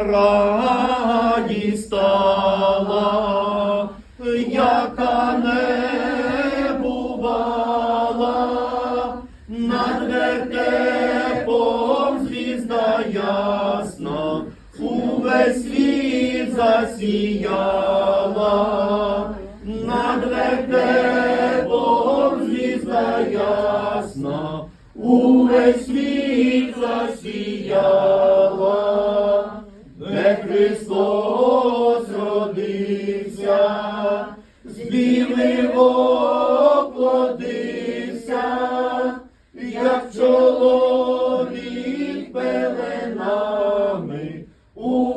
радість стала, яка не бувала, над вертепом звізда ясна, увесь світ засіяла, над вертепом звізда ясна, увесь світ засіяла, Христос родився, оплодився, як чоловік пеленами у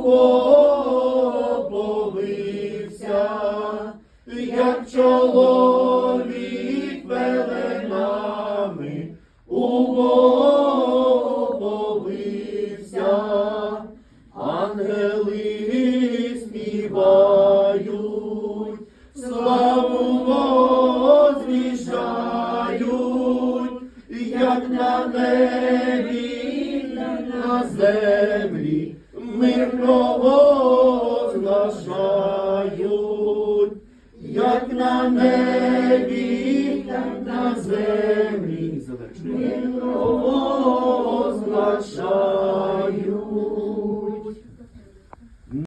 як чоловік пеленами у. Ангели співають, славу возвіщають, як на небі, на землі, мир провозглашають, як на небі, на землі, мир